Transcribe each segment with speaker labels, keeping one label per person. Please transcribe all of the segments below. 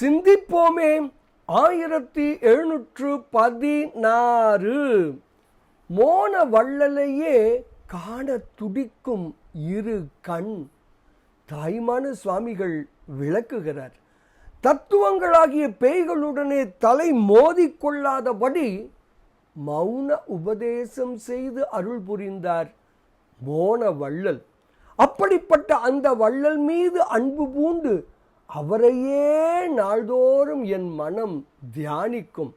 Speaker 1: சிந்திப்போமே. ஆயிரத்தி எழுநூற்று பதினாறு. மோன வள்ளலையே காண துடிக்கும் இரு கண். தாய்மான சுவாமிகள் விளக்குகிறார். தத்துவங்களாகிய பேய்களுடனே தலை மோதிக்கொள்ளாதபடி மௌன உபதேசம் செய்து அருள் புரிந்தார் மோன வள்ளல். அப்படிப்பட்ட அந்த வள்ளல் மீது அன்பு பூண்டு அவரையே நாள்தோறும் என் மனம் தியானிக்கும்.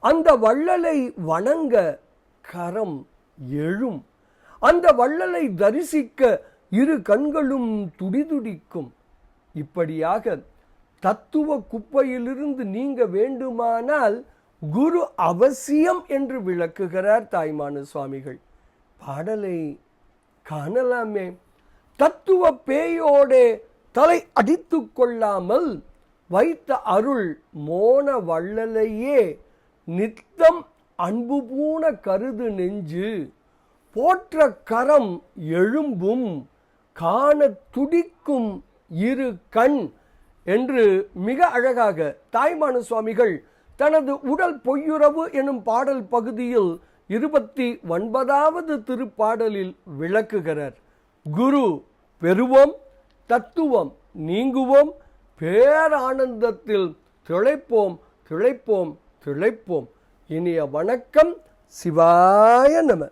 Speaker 1: அந்த வள்ளலை வணங்க கரம் எழும். அந்த வள்ளலை தரிசிக்க இரு கண்களும் துடிதுடிக்கும். இப்படியாக தத்துவ குப்பையிலிருந்து நீங்க வேண்டுமானால் குரு அவசியம் என்று விளக்குகிறார் தாய்மான சுவாமிகள். பாடலை காணலாமே. தத்துவ பேயோடே தலை அடித்து கொள்ளாமல் வைத்த அருள் மோன வள்ளலையே. நித்தம் அன்பு பூண கருது நெஞ்சு. போற்ற கரம் எழும்பும் காண துடிக்கும் இரு கண் என்று மிக அழகாக தாய்மான சுவாமிகள் தனது உடல் பொய்யுறவு எனும் பாடல் பகுதியில் இருபத்தி ஒன்பதாவது திருப்பாடலில் விளக்குகிறார். குரு பெறுவோம். தத்துவம் நீங்குவோம் பேரானந்தத்தில் திளைப்போம் திளைப்போம் திளைப்போம். இனிய வணக்கம் சிவாய நம.